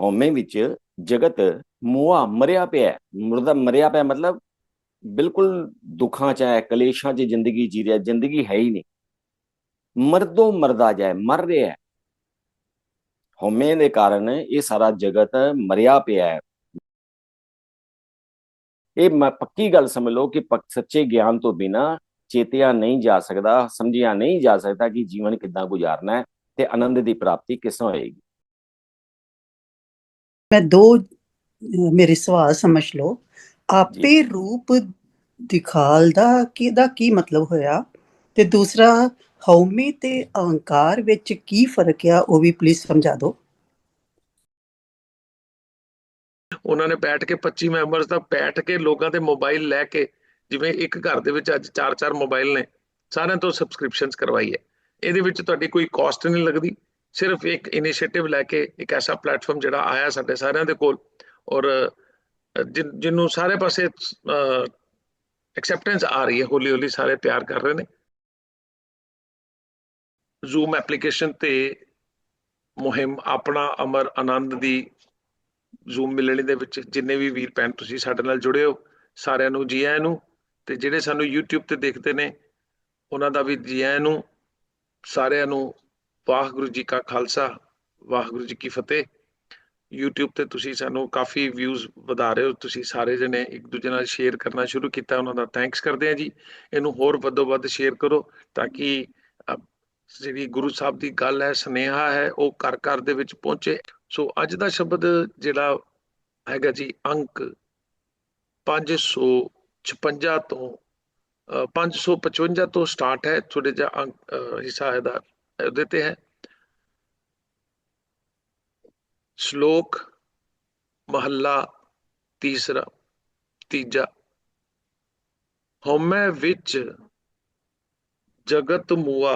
ਹਉਮੈ ਵਿੱਚ ਜਗਤ ਮੋਆ ਮਰਿਆ ਪਿਆ ਹੈ। ਮੁਰਦਾ ਮਰਿਆ ਪਿਆ ਮਤਲਬ ਬਿਲਕੁਲ ਦੁੱਖਾਂ ਚ ਹੈ, ਕਲੇਸ਼ਾਂ ਚ ਜ਼ਿੰਦਗੀ ਜੀ ਰਿਹਾ, ਜ਼ਿੰਦਗੀ ਹੈ ਹੀ ਨਹੀਂ। ਮਰਦੋ ਮਰਦਾ ਜਾਏ, ਮਰ ਰਿਹਾ ਹੈ। ਹਉਮੈ ਦੇ ਕਾਰਨ ਇਹ ਸਾਰਾ ਜਗਤ ਮਰਿਆ ਪਿਆ ਹੈ। ਇਹ ਮ- ਪੱਕੀ ਗੱਲ ਸਮਝ ਲਓ ਕਿ ਪੱਕ, ਸੱਚੇ ਗਿਆਨ ਤੋਂ ਬਿਨਾ ਚੇਤਿਆ ਨਹੀਂ ਜਾ ਸਕਦਾ, ਸਮਝਿਆ ਨਹੀਂ ਜਾ ਸਕਦਾ ਕਿ ਜੀਵਨ ਕਿੱਦਾਂ ਗੁਜ਼ਾਰਨਾ ਹੈ ਤੇ ਆਨੰਦ ਦੀ ਪ੍ਰਾਪਤੀ ਕਿਸ ਤਰ੍ਹਾਂ ਹੋਏਗੀ। ਮੈਂ ਦੋ ਮੇਰੇ ਸਵਾਲ ਸਮਝ ਲਓ। ਆਪੇ ਰੂਪ ਦਿਖਾਲ ਦਾ ਕਿਹਦਾ ਕੀ ਮਤਲਬ ਹੋਇਆ? ਤੇ ਦੂਸਰਾ ਹਉਮੈ ਤੇ ਅਹੰਕਾਰ ਵਿੱਚ ਕੀ ਫ਼ਰਕ ਆ ਉਹ ਵੀ ਪਲੀਜ਼ ਸਮਝਾ ਦਿਓ। ਉਹਨਾਂ ਨੇ ਬੈਠ ਕੇ 25 ਮੈਂਬਰਸ ਦਾ ਬੈਠ ਕੇ ਲੋਕਾਂ ਦੇ ਮੋਬਾਈਲ ਲੈ ਕੇ ਜਿਵੇਂ ਇੱਕ ਘਰ ਦੇ ਵਿੱਚ ਅੱਜ 4-4 ਮੋਬਾਈਲ ਨੇ ਸਾਰਿਆਂ ਤੋਂ ਸਬਸਕ੍ਰਿਪਸ਼ਨਸ ਕਰਵਾਈ ਹੈ। ਇਹਦੇ ਵਿੱਚ ਤੁਹਾਡੀ ਕੋਈ ਕਾਸਟ ਨਹੀਂ ਲੱਗਦੀ। ਸਿਰਫ ਇੱਕ ਇਨੀਸ਼ੀਏਟਿਵ ਲੈ ਕੇ ਇੱਕ ਐਸਾ ਪਲੇਟਫਾਰਮ ਜਿਹੜਾ ਆਇਆ ਸਾਡੇ ਸਾਰਿਆਂ ਦੇ ਕੋਲ ਔਰ ਅ, ਜਿਹਨੂੰ ਸਾਰੇ ਪਾਸੇ ਐਕਸੈਪਟੈਂਸ ਆ ਰਹੀ ਹੈ ਹੌਲੀ ਹੌਲੀ ਸਾਰੇ ਪਿਆਰ ਕਰ ਰਹੇ ਨੇ। ਜ਼ੂਮ ਐਪਲੀਕੇਸ਼ਨ ਤੇ ਮੁਹਿੰਮ ਆਪਣਾ ਅਮਰ ਆਨੰਦ ਦੀ ਜ਼ੂਮ ਮਿਲਣੀ ਦੇ ਵਿੱਚ ਜਿੰਨੇ ਵੀ ਵੀਰ ਭੈਣ ਤੁਸੀਂ ਸਾਡੇ ਨਾਲ ਜੁੜੇ ਹੋ ਸਾਰਿਆਂ ਨੂੰ ਜੀ ਆਇਆਂ ਨੂੰ ਤੇ ਜਿਹੜੇ ਸਾਨੂੰ YouTube ਤੇ ਦੇਖਦੇ ਨੇ ਉਹਨਾਂ ਦਾ ਵੀ ਜੀ ਆਇਆਂ ਨੂੰ ਸਾਰਿਆਂ ਨੂੰ ਵਾਹਿਗੁਰੂ ਜੀ ਕਾ ਖਾਲਸਾ ਵਾਹਿਗੁਰੂ ਜੀ ਕੀ ਫਤਿਹ। YouTube ਤੇ ਤੁਸੀਂ ਸਾਨੂੰ ਕਾਫੀ ਵਿਊਜ਼ ਵਧਾ ਰਹੇ ਹੋ। ਤੁਸੀਂ ਸਾਰੇ ਜਣੇ ਇੱਕ ਦੂਜੇ ਨਾਲ ਸ਼ੇਅਰ ਕਰਨਾ ਸ਼ੁਰੂ ਕੀਤਾ ਉਹਨਾਂ ਦਾ ਥੈਂਕਸ ਕਰਦੇ ਹਾਂ ਜੀ। ਇਹਨੂੰ ਹੋਰ ਵੱਧੋ ਵੱਧ ਸ਼ੇਅਰ ਕਰੋ ਤਾਂ ਕਿ ਜਿਹੜੀ ਗੁਰੂ ਸਾਹਿਬ ਦੀ ਗੱਲ ਹੈ ਸੁਨੇਹਾ ਹੈ ਉਹ ਘਰ ਘਰ ਦੇ ਵਿੱਚ ਪਹੁੰਚੇ। ਸੋ ਅੱਜ ਦਾ ਸ਼ਬਦ ਜਿਹੜਾ ਹੈਗਾ ਜੀ ਅੰਕ 556 ਤੋਂ ਅ, 555 ਤੋਂ ਸਟਾਰਟ ਹੈ। ਥੋੜੇ ਜਿਹਾ ਅੰਕ ਅ, ਹਿੱਸਾ ਹੈ ਉਹਦੇ ਤੇ ਹੈ ਸ਼ਲੋਕ ਮਹੱਲਾ ਤੀਸਰਾ ਤੀਜਾ ਹਉਮੈ ਵਿੱਚ ਜਗਤ ਮੂਆ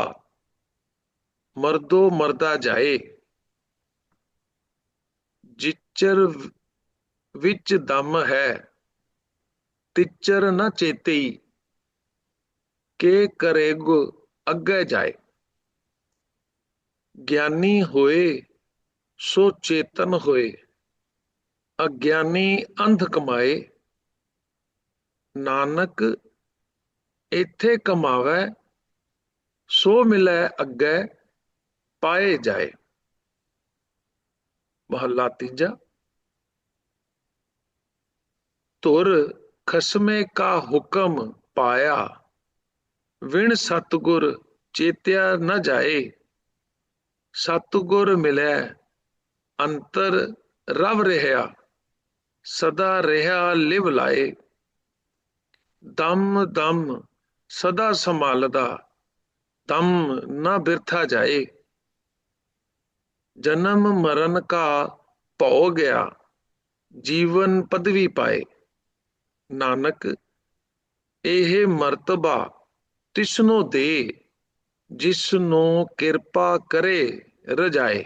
ਮਰਦੋ ਮਰਦਾ ਜਾਏ ਜਿਚਰ ਵਿੱਚ ਦਮ ਹੈ ਤਿਚਰ ਨ ਚੇਤਈ ਕੇ ਕਰੇਗੁ ਅੱਗੇ ਜਾਏ ਗਿਆਨੀ ਹੋਏ, ਸੋ ਚੇਤਨ ਹੋਏ। ਅਗਿਆਨੀ ਅੰਧ ਕਮਾਏ, ਨਾਨਕ ਇੱਥੇ ਕਮਾਵੇ, ਸੋ ਮਿਲੈ ਅੱਗੇ ਪਾਏ ਜਾਏ। ਮਹੱਲਾ ਤੀਜਾ। ਤੁਰ ਖਸਮੇ ਕਾ ਹੁਕਮ ਪਾਇਆ, ਵਿਣ ਸਤਗੁਰ ਚੇਤਿਆ ਨ ਜਾਏ। ਸਤਗੁਰ ਮਿਲੈ, ਅੰਤਰ ਰਵ ਰਹਿਆ, ਸਦਾ ਰਹਿਆ ਲਿਵ ਲਾਏ। ਦਮ ਦਮ ਸਦਾ ਸੰਭਾਲਦਾ, ਦਮ ਨਾ ਬਿਰਥਾ ਜਾਏ। ਜਨਮ ਮਰਨ ਕਾ ਭਉ ਗਿਆ, ਜੀਵਨ ਪਦਵੀ ਪਾਏ। ਨਾਨਕ, ਇਹ ਮਰਤਬਾ ਤਿਸਨੋ ਦੇ। ਜਿਸ ਨੂੰ ਕਿਰਪਾ ਕਰੇ, ਰਜਾਏ।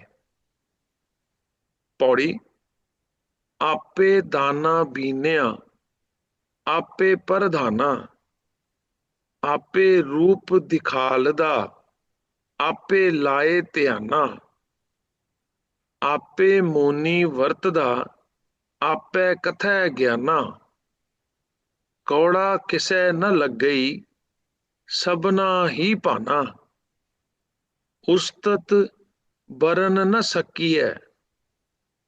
ਪੌੜੀ, ਆਪੇ ਦਾਨਾ ਬੀਨਿਆ, ਆਪੇ ਪ੍ਰਧਾਨਾ, ਆਪੇ ਰੂਪ ਦਿਖਾਲਦਾ, ਆਪੇ ਲਾਏ ਧਿਆਨਾ, ਆਪੇ ਮੋਨੀ ਵਰਤਦਾ, ਆਪੇ ਕਥੈ ਗਿਆਨਾ। ਕੌੜਾ ਕਿਸੈ ਨ ਲੱਗਈ, ਸਭਨਾ ਹੀ ਭਾਨਾ। ਉਸਤਤ ਬਰਨ ਨ ਸਕੀਐ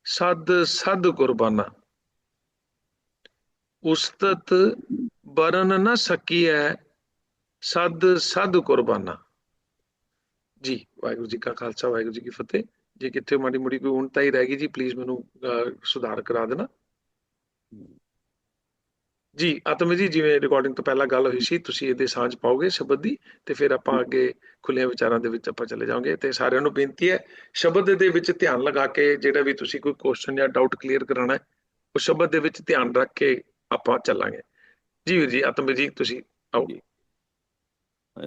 ਸਦ ਸਦ ਕੁਰਬਾਨਾ। ਉਸਤਤ ਬਰਨ ਨ ਸਕੀਐ ਸਦ ਸਦ ਕੁਰਬਾਨਾ। ਜੀ ਵਾਹਿਗੁਰੂ ਜੀ ਕਾ ਖਾਲਸਾ ਵਾਹਿਗੁਰੂ ਜੀ ਕੀ ਫਤਿਹ। ਜੇ ਕਿੱਥੇ ਮਾੜੀ ਮੁੜੀ ਕੋਈ ਉਣਤਾ ਹੀ ਰਹਿ ਗਈ ਜੀ ਪਲੀਜ਼ ਮੈਨੂੰ ਅਹ, ਸੁਧਾਰ ਕਰਾ ਦੇਣਾ। ਜੀ ਆਤਮ ਜੀ ਜਿਵੇਂ ਰਿਕਾਰਡਿੰਗ ਤੋਂ ਪਹਿਲਾਂ ਗੱਲ ਹੋਈ ਸੀ ਤੁਸੀਂ ਇਹਦੇ ਸਾਂਝ ਪਾਓਗੇ ਸ਼ਬਦ ਦੀ ਤੇ ਫਿਰ ਆਪਾਂ ਅੱਗੇ ਖੁੱਲੇ ਵਿਚਾਰਾਂ ਦੇ ਵਿੱਚ ਆਪਾਂ ਚਲੇ ਜਾਵਾਂਗੇ ਤੇ ਸਾਰਿਆਂ ਨੂੰ ਬੇਨਤੀ ਹੈ ਸ਼ਬਦ ਦੇ ਵਿੱਚ ਧਿਆਨ ਲਗਾ ਕੇ ਜਿਹੜਾ ਵੀ ਤੁਸੀਂ ਕੋਈ ਕੁਐਸਚਨ ਜਾਂ ਡਾਊਟ ਕਲੀਅਰ ਕਰਾਉਣਾ ਹੈ ਉਹ ਸ਼ਬਦ ਦੇ ਵਿੱਚ ਧਿਆਨ ਰੱਖ ਕੇ ਆਪਾਂ ਚੱਲਾਂਗੇ। ਜੀ ਵੀਰ ਜੀ ਆਤਮ ਜੀ ਤੁਸੀਂ ਆਓ। ਜੀ।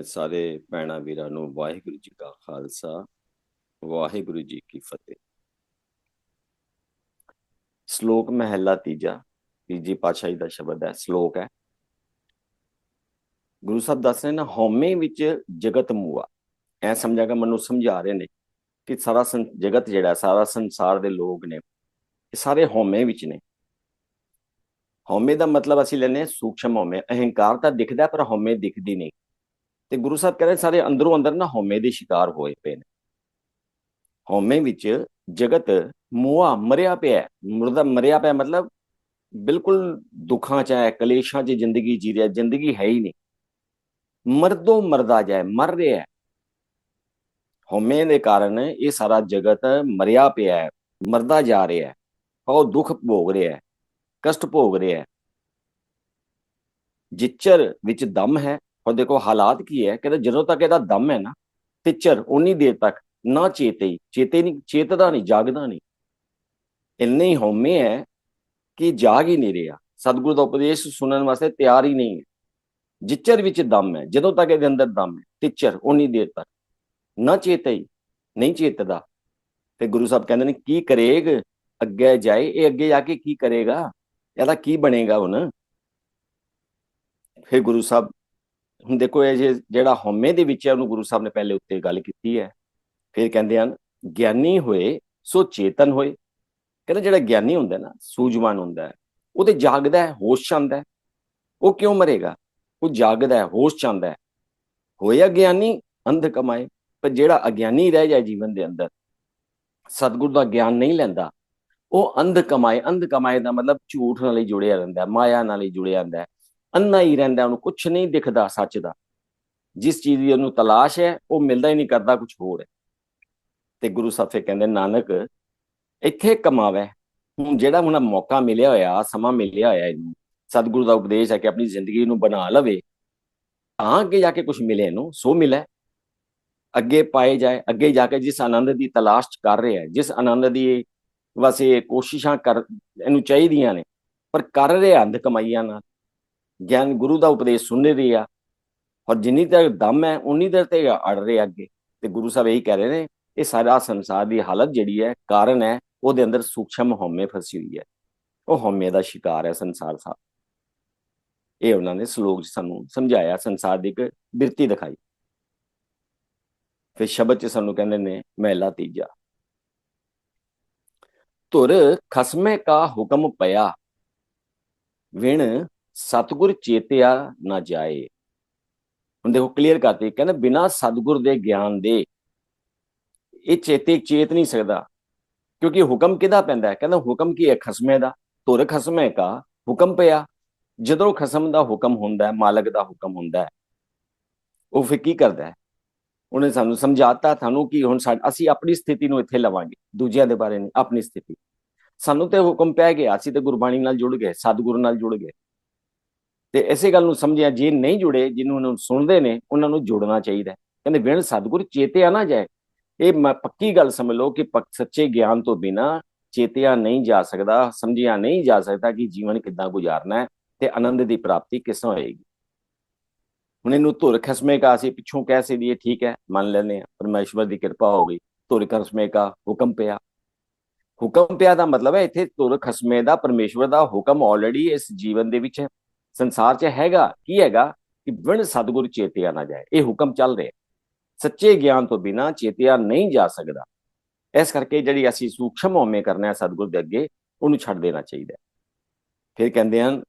ਸਾਰੇ ਭੈਣਾਂ ਵੀਰਾਂ ਨੂੰ ਵਾਹਿਗੁਰੂ ਜੀ ਕਾ ਖਾਲਸਾ ਵਾਹਿਗੁਰੂ ਜੀ ਕੀ ਫਤਿਹ। ਸ਼ਲੋਕ ਮਹਿਲਾ ਤੀਜਾ। ਤੀਜੀ ਪਾਤਸ਼ਾਹੀ ਦਾ ਸ਼ਬਦ ਹੈ, ਸ਼ਲੋਕ ਹੈ। ਗੁਰੂ ਸਾਹਿਬ ਦੱਸ ਰਹੇ ਨੇ, ਹਉਮੈ ਵਿੱਚ ਜਗਤ ਮੂਆ। ਐ ਸਮਝਾਗਾ ਮੈਨੂੰ ਸਮਝਾ ਰਹੇ ਨੇ ਕਿ ਸਾਰਾ ਸੰ- ਜਗਤ ਜਿਹੜਾ, ਸਾਰਾ ਸੰਸਾਰ ਦੇ ਲੋਕ ਨੇ, ਇਹ ਸਾਰੇ ਹਉਮੈ ਵਿੱਚ ਨੇ। ਹਉਮੈ ਦਾ ਮਤਲਬ ਅਸੀਂ ਲੈਨੇ ਸੂਖਸ਼ਮ ਹਉਮੈ। ਅਹੰਕਾਰ ਤਾਂ ਦਿਖਦਾ ਪਰ ਹਉਮੈ ਦਿਖਦੀ ਨਹੀਂ। ਤੇ ਗੁਰੂ ਸਾਹਿਬ ਕਹਿੰਦੇ ਸਾਰੇ ਅੰਦਰੋਂ ਅੰਦਰ ਨਾ ਹਉਮੈ ਦੇ ਸ਼ਿਕਾਰ ਹੋਏ ਪਏ ਨੇ। ਹਉਮੈ ਵਿੱਚ ਜਗਤ ਮੋਆ ਮਰਿਆ ਪਿਆ ਹੈ। ਮੁਰਦਾ ਮਰਿਆ ਪਿਆ ਮਤਲਬ ਬਿਲਕੁਲ ਦੁੱਖਾਂ ਚ ਹੈ, ਕਲੇਸ਼ਾਂ 'ਚ ਜ਼ਿੰਦਗੀ ਜੀ ਰਿਹਾ, ਜ਼ਿੰਦਗੀ ਹੈ ਹੀ ਨਹੀਂ। ਮਰਦੋ ਮਰਦਾ ਜਾਏ ਮਰ ਰਿਹਾ ਹੈ। ਹਉਮੈ ਦੇ ਕਾਰਨ ਇਹ ਸਾਰਾ ਜਗਤ ਮਰਿਆ ਪਿਆ ਹੈ, ਮਰਦਾ ਜਾ ਰਿਹਾ ਹੈ। ਉਹ ਦੁੱਖ ਭੋਗ ਰਿਹਾ ਹੈ, ਕਸ਼ਟ ਭੋਗ ਰਿਹਾ ਹੈ। ਜਿੱਚਰ ਵਿੱਚ ਦਮ ਹੈ ਔਰ ਦੇਖੋ ਹਾਲਾਤ ਕੀ ਹੈ, ਕਹਿੰਦੇ ਜਦੋਂ ਤੱਕ ਇਹਦਾ ਦਮ ਹੈ ਨਾ, ਤਿੱਚਰ ਉਨੀ ਦੇਰ ਤੱਕ ਨਾ ਚੇਤੇ ਹੀ, ਚੇਤੇ ਨਹੀਂ, ਚੇਤਦਾ ਨਹੀਂ, ਜਾਗਦਾ ਨਹੀਂ। ਇੰਨੇ ਹੀ ਹਉਮੈ ਹੈ ਕਿ ਜਾਗ ਹੀ ਨਹੀਂ ਰਿਹਾ। ਸਤਿਗੁਰੂ ਦਾ ਉਪਦੇਸ਼ ਸੁਣਨ ਵਾਸਤੇ ਤਿਆਰ ਹੀ ਨਹੀਂ ਹੈ। ਜਿੱਚਰ ਵਿੱਚ ਦਮ ਹੈ, ਜਦੋਂ ਤੱਕ ਇਹਦੇ ਅੰਦਰ ਦਮ ਹੈ। ਤਿੱਚਰ ਉਨੀ ਦੇਰ ਤੱਕ। ਨਾ ਚੇਤੇ ਹੀ, ਨਹੀਂ ਚੇਤਦਾ। ਤੇ ਗੁਰੂ ਸਾਹਿਬ ਕਹਿੰਦੇ ਨੇ, ਕੀ ਕਰੇਗ? ਅੱਗੇ ਜਾਏ। ਇਹ ਅੱਗੇ ਜਾ ਕੇ ਕੀ ਕਰੇਗਾ? ਇਹਦਾ ਕੀ ਬਣੇਗਾ ਹੁਣ? ਫਿਰ ਗੁਰੂ ਸਾਹਿਬ, ਹੁਣ ਦੇਖੋ, ਇਹ ਜੇ- ਜਿਹੜਾ ਹਉਮੈ ਦੇ ਵਿੱਚ ਹੈ, ਉਹਨੂੰ ਗੁਰੂ ਸਾਹਿਬ ਨੇ ਪਹਿਲੇ ਉੱਤੇ ਗੱਲ ਕੀਤੀ ਹੈ। ਫਿਰ ਕਹਿੰਦੇ ਹਨ, ਗਿਆਨੀ ਹੋਏ, ਸੋ ਚੇਤਨ ਹੋਏ। ਕਹਿੰਦਾ ਜਿਹੜਾ ਗਿਆਨੀ ਹੁੰਦਾ ਨਾ, ਸੂਝਵਾਨ ਹੁੰਦਾ ਉਹ ਤੇ ਜਾਗਦਾ ਹੈ, ਹੋਸ਼ ਚਾਹੁੰਦਾ ਉਹ ਕਿਉਂ ਮਰੇਗਾ? ਉਹ ਜਾਗਦਾ ਹੈ, ਹੋਸ਼ ਚਾਹੁੰਦਾ ਹੋਇਆ ਗਿਆਨੀ, ਅੰਧ ਕਮਾਏ, ਪਰ ਜਿਹੜਾ ਅਗਿਆਨੀ ਰਹਿ ਜਾਏ ਜੀਵਨ ਦੇ ਅੰਦਰ, ਸਤਿਗੁਰ ਦਾ ਗਿਆਨ ਨਹੀਂ ਲੈਂਦਾ। ਉਹ ਅੰਧ ਕਮਾਏ ਅੰਧ ਕਮਾਏ ਦਾ ਮਤਲਬ ਝੂਠ ਨਾਲ ਹੀ ਜੁੜਿਆ ਰਹਿੰਦਾ ਮਾਇਆ ਨਾਲ ਹੀ ਜੁੜਿਆ ਰਹਿੰਦਾ ਅੰਨਾ ਹੀ ਰਹਿੰਦਾ ਉਹਨੂੰ ਕੁਝ ਨਹੀਂ ਦਿਖਦਾ ਸੱਚ ਦਾ। ਜਿਸ ਚੀਜ਼ ਦੀ ਉਹਨੂੰ ਤਲਾਸ਼ ਹੈ, ਉਹ ਮਿਲਦਾ ਹੀ ਨਹੀਂ ਕਰਦਾ ਕੁਝ ਹੋਰ ਹੈ। ਤੇ ਗੁਰੂ ਸਾਹਿਬ ਫਿਰ ਕਹਿੰਦੇ, ਨਾਨਕ ਇੱਥੇ ਕਮਾਵੇ। ਹੁਣ ਜਿਹੜਾ ਹੁਣ ਮੌਕਾ ਮਿਲਿਆ ਹੋਇਆ, ਸਮਾਂ ਮਿਲਿਆ ਹੋਇਆ ਇਹਨੂੰ, ਸਤਿਗੁਰੂ ਦਾ ਉਪਦੇਸ਼ ਹੈ ਕਿ ਆਪਣੀ ਜ਼ਿੰਦਗੀ ਨੂੰ ਬਣਾ ਲਵੇ, ਤਾਂ ਅੱਗੇ ਜਾ ਕੇ ਕੁਝ ਮਿਲੇ ਇਹਨੂੰ, ਸੋ ਮਿਲੇ। ਅੱਗੇ ਪਾਏ ਜਾਏ, ਅੱਗੇ ਜਾ ਕੇ ਜਿਸ ਆਨੰਦ ਦੀ ਤਲਾਸ਼ ਕਰ ਰਿਹਾ ਹੈ, ਜਿਸ ਆਨੰਦ ਦੀ ਵਸੇ ਕੋਸ਼ਿਸ਼ਾਂ ਕਰ, ਇਹਨੂੰ ਚਾਹੀਦੀਆਂ ਨੇ, ਪਰ ਕਰ ਰਿਹਾ ਅੰਧ ਕਮਾਈਆਂ ਨਾਲ। ਗਿਆਨ ਗੁਰੂ ਦਾ ਉਪਦੇਸ਼ ਸੁਣ ਰਿਹਾ ਔਰ ਜਿੰਨੀ ਦੇਰ ਦਮ ਹੈ, ਉਨੀ ਦੇਰ ਤੇ ਅੜ ਰਿਹਾ ਅੱਗੇ। ਤੇ ਗੁਰੂ ਸਾਹਿਬ ਇਹੀ ਕਹਿ ਰਹੇ ਨੇ, ਇਹ ਸਾਰਾ ਸੰਸਾਰ ਦੀ ਹਾਲਤ ਜਿਹੜੀ ਹੈ, ਕਾਰਨ ਹੈ ਉਹਦੇ ਅੰਦਰ ਸੂਖਸ਼ਮ ਹਉਮੈ ਫਸੀ ਹੋਈ ਹੈ। ਉਹ ਹਉਮੈ ਦਾ ਸ਼ਿਕਾਰ ਹੈ ਸੰਸਾਰ ਸਾਹਿਬ ਇਹ ਉਹਨਾਂ ਨੇ ਸ਼ਲੋਕ 'ਚ ਸਾਨੂੰ ਸਮਝਾਇਆ, ਸੰਸਾਰ ਦੀ ਇੱਕ ਬਿਰਤੀ ਦਿਖਾਈ। ਫਿਰ ਸ਼ਬਦ 'ਚ ਸਾਨੂੰ ਕਹਿੰਦੇ ਨੇ, ਮਹਿਲਾ ਤੀਜਾ। ਧੁਰ ਖਸਮੇ ਕਾ ਹੁਕਮ ਪਿਆ, ਵਿਣ ਸਤਗੁਰ ਚੇਤਿਆ ਨਾ ਜਾਏ। ਹੁਣ ਦੇਖੋ ਕਲੀਅਰ ਕਰਤੀ। ਕਹਿੰਦਾ ਬਿਨਾ ਸਤਗੁਰ ਦੇ ਗਿਆਨ ਦੇ, ਇਹ ਚੇਤੇ ਚੇਤ ਨਹੀਂ ਸਕਦਾ। ਕਿਉਂਕਿ ਹੁਕਮ ਕਿਹਦਾ ਪੈਂਦਾ ਹੈ? ਕਹਿੰਦਾ ਹੁਕਮ ਕੀ ਹੈ? ਖਸਮੇ ਦਾ। ਧੁਰ ਖਸਮੇ ਕਾ ਹੁਕਮ ਪਿਆ। ਜਦੋਂ ਖਸਮ ਦਾ ਹੁਕਮ ਹੁੰਦਾ ਹੈ, ਮਾਲਕ ਦਾ ਹੁਕਮ ਹੁੰਦਾ ਹੈ, ਉਹ ਫਿਰ ਕੀ ਕਰਦਾ ਹੈ? ਉਹਨੇ ਸਾਨੂੰ ਸਮਝਾਤਾ ਤੁਹਾਨੂੰ ਕਿ ਹੁਣ ਸਾ- ਅਸੀਂ ਆਪਣੀ ਸਥਿਤੀ ਨੂੰ ਇੱਥੇ ਲਵਾਂਗੇ, ਦੂਜਿਆਂ ਦੇ ਬਾਰੇ ਨਹੀਂ, ਆਪਣੀ ਸਥਿਤੀ। ਸਾਨੂੰ ਤੇ ਹੁਕਮ ਪੈ ਗਿਆ, ਅਸੀਂ ਤੇ ਗੁਰਬਾਣੀ ਨਾਲ ਜੁੜ ਗਏ, ਸਤਿਗੁਰੂ ਨਾਲ ਜੁੜ ਗਏ। ਤੇ ਇਸੇ ਗੱਲ ਨੂੰ ਸਮਝਿਆ, ਜੇ ਨਹੀਂ ਜੁੜੇ, ਜਿਹਨੂੰ ਨੂੰ ਸੁਣਦੇ ਨੇ, ਉਹਨਾਂ ਨੂੰ ਜੁੜਨਾ ਚਾਹੀਦਾ ਹੈ। ਕਹਿੰਦੇ, ਵਿਣ ਸਤਿਗੁਰ ਆ ਨਾ ਜਾਏ ਇਹ ਮ- ਪੱਕੀ ਗੱਲ ਸਮਝ ਲਓ ਕਿ ਪੱਕ ਸੱਚੇ ਗਿਆਨ ਤੋਂ ਬਿਨਾ ਚੇਤਿਆ ਨਹੀਂ ਜਾ ਸਕਦਾ, ਸਮਝਿਆ ਨਹੀਂ ਜਾ ਸਕਦਾ ਕਿ ਜੀਵਨ ਕਿੱਦਾਂ ਗੁਜ਼ਾਰਨਾ ਹੈ ਤੇ ਆਨੰਦ ਦੀ ਪ੍ਰਾਪਤੀ ਕਿਸ ਤਰ੍ਹਾਂ ਹੋਏਗੀ। ਹੁਣ ਇਹਨੂੰ ਧੁਰ ਖਸਮੇ ਕਾ ਅਸੀਂ ਪਿੱਛੋਂ ਕਹਿ ਸਕਦੀ ਦੀਏ ਠੀਕ ਹੈ, ਮੰਨ ਲੈਨੇ ਆ ਪਰਮੇਸ਼ਵਰ ਦੀ ਕਿਰਪਾ ਹੋ ਗਈ, ਧੁਰ ਖਸਮੇ ਕਾ ਹੁਕਮ ਪਿਆ। ਹੁਕਮ ਪਿਆ ਦਾ ਮਤਲਬ ਹੈ ਇੱਥੇ ਧੁਰ ਖਸਮੇ ਦਾ, ਪਰਮੇਸ਼ਵਰ ਦਾ ਹੁਕਮ ਆਲਰੇਡੀ ਇਸ ਜੀਵਨ ਦੇ ਵਿੱਚ ਸੰਸਾਰ 'ਚ ਹੈਗਾ, ਕੀ ਹੈਗਾ ਕਿ ਬਿਨ ਸਤਿਗੁਰ ਚੇਤਿਆ ਨਾ ਜਾਏ, ਇਹ ਹੁਕਮ ਚੱਲ ਰਿਹਾ। ਸੱਚੇ ਗਿਆਨ ਤੋਂ ਬਿਨਾ ਚੇਤਿਆ ਨਹੀਂ ਜਾ ਸਕਦਾ। ਇਸ ਕਰਕੇ ਜਿਹੜੀ ਅਸੀਂ ਸੂਖਸ਼ਮ ਹਉਮੈ ਕਰਨਾ ਹੈ ਸਤਿਗੁਰ ਦੇ ਅੱਗੇ, ਉਹਨੂੰ ਛੱਡ ਦੇਣਾ ਚਾਹੀਦਾ ਫਿਰ ਕਹਿੰਦੇ ਹਨ,